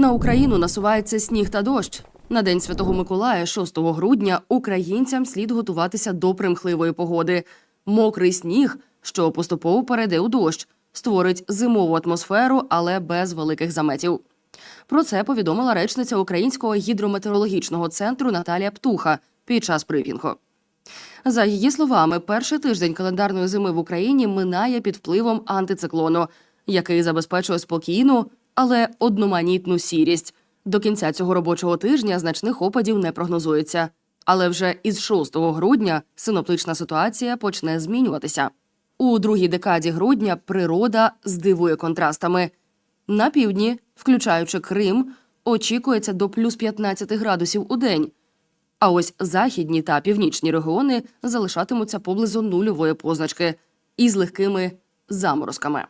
На Україну насувається сніг та дощ. На День Святого Миколая, 6 грудня, українцям слід готуватися до примхливої погоди. Мокрий сніг, що поступово перейде у дощ, створить зимову атмосферу, але без великих заметів. Про це повідомила речниця Українського гідрометеорологічного центру Наталія Птуха під час брифінгу. За її словами, перший тиждень календарної зими в Україні минає під впливом антициклону, який забезпечує спокійну, але одноманітну сірість. До кінця цього робочого тижня значних опадів не прогнозується. Але вже із 6 грудня синоптична ситуація почне змінюватися. У другій декаді грудня природа здивує контрастами. На півдні, включаючи Крим, очікується до плюс 15 градусів у день. А ось західні та північні регіони залишатимуться поблизу нульової позначки із легкими заморозками.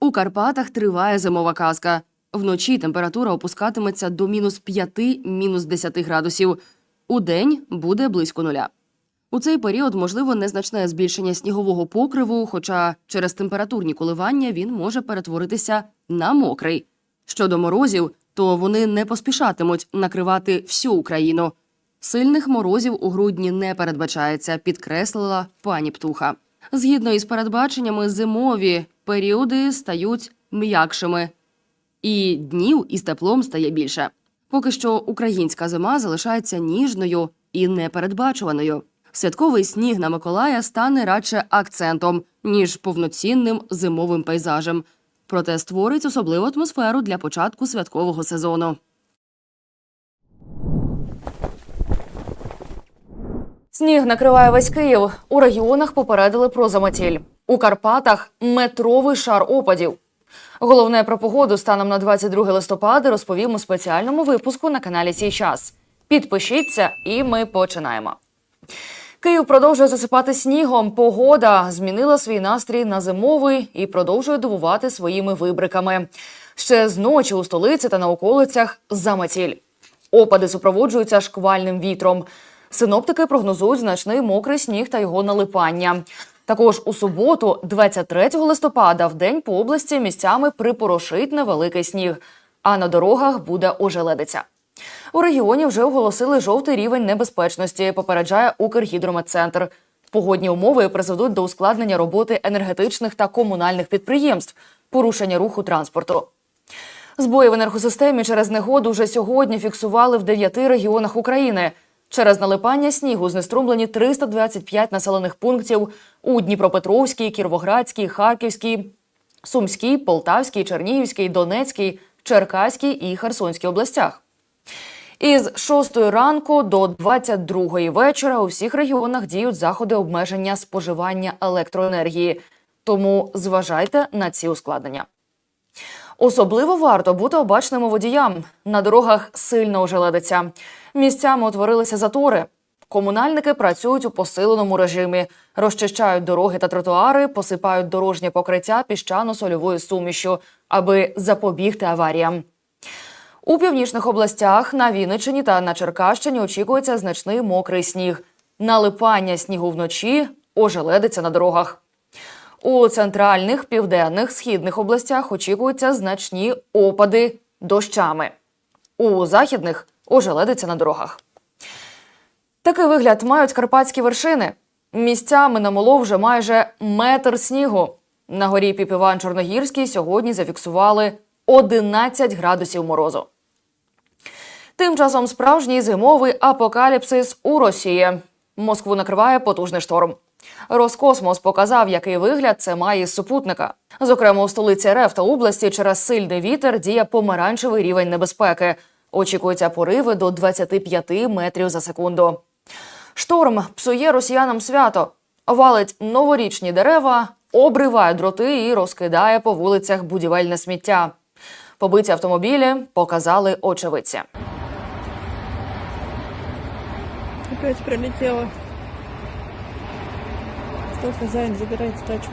У Карпатах триває зимова казка. Вночі температура опускатиметься до мінус 5, мінус 10 градусів. У день буде близько нуля. У цей період можливо незначне збільшення снігового покриву, хоча через температурні коливання він може перетворитися на мокрий. Щодо морозів, то вони не поспішатимуть накривати всю Україну. Сильних морозів у грудні не передбачається, підкреслила пані Птуха. Згідно із передбаченнями, зимові періоди стають м'якшими, і днів із теплом стає більше. Поки що українська зима залишається ніжною і непередбачуваною. Святковий сніг на Миколая стане радше акцентом, ніж повноцінним зимовим пейзажем. Проте створить особливу атмосферу для початку святкового сезону. Сніг накриває весь Київ. У регіонах попередили про заметіль. У Карпатах метровий шар опадів. Головне про погоду станом на 22 листопада розповім у спеціальному випуску на каналі «Сій час». Підпишіться, і ми починаємо. Київ продовжує засипати снігом. Погода змінила свій настрій на зимовий і продовжує дивувати своїми вибриками. Ще з ночі у столиці та на околицях заметіль. Опади супроводжуються шквальним вітром. Синоптики прогнозують значний мокрий сніг та його налипання. Також у суботу, 23 листопада, в день по області місцями припорошить невеликий сніг, а на дорогах буде ожеледиця. У регіоні вже оголосили жовтий рівень небезпечності, попереджає Укргідрометцентр. Погодні умови призведуть до ускладнення роботи енергетичних та комунальних підприємств, порушення руху транспорту. Збої в енергосистемі через негоду вже сьогодні фіксували в дев'яти регіонах України. Через налипання снігу знеструмлені 325 населених пунктів у Дніпропетровській, Кіровоградській, Харківській, Сумській, Полтавській, Чернігівській, Донецькій, Черкаській і Херсонській областях. Із 6 ранку до 22 вечора у всіх регіонах діють заходи обмеження споживання електроенергії. Тому зважайте на ці ускладнення. Особливо варто бути обачними водіям. На дорогах сильно ожеледиться. Місцями утворилися затори. Комунальники працюють у посиленому режимі, розчищають дороги та тротуари, посипають дорожнє покриття піщано-сольовою сумішю, аби запобігти аваріям. У північних областях на Вінниччині та на Черкащині очікується значний мокрий сніг. Налипання снігу вночі ожеледиться на дорогах. У центральних, південних, східних областях очікуються значні опади дощами. У західних ожеледиться на дорогах. Такий вигляд мають карпатські вершини. Місцями намолов вже майже метр снігу. На горі Піпіван Чорногірський сьогодні зафіксували 11 градусів морозу. Тим часом справжній зимовий апокаліпсис у Росії. Москву накриває потужний шторм. Роскосмос показав, який вигляд це має із супутника. Зокрема, у столиці РФ та області через сильний вітер діє помаранчевий рівень небезпеки. Очікуються пориви до 25 метрів за секунду. Шторм псує росіянам свято, валить новорічні дерева, обриває дроти і розкидає по вулицях будівельне сміття. Побиті автомобілі показали очевидці. Опять пролетела. Что хазяїн забирає тачку?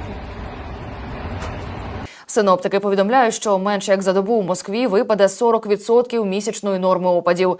Синоптики повідомляють, що менше як за добу у Москві випаде 40% місячної норми опадів.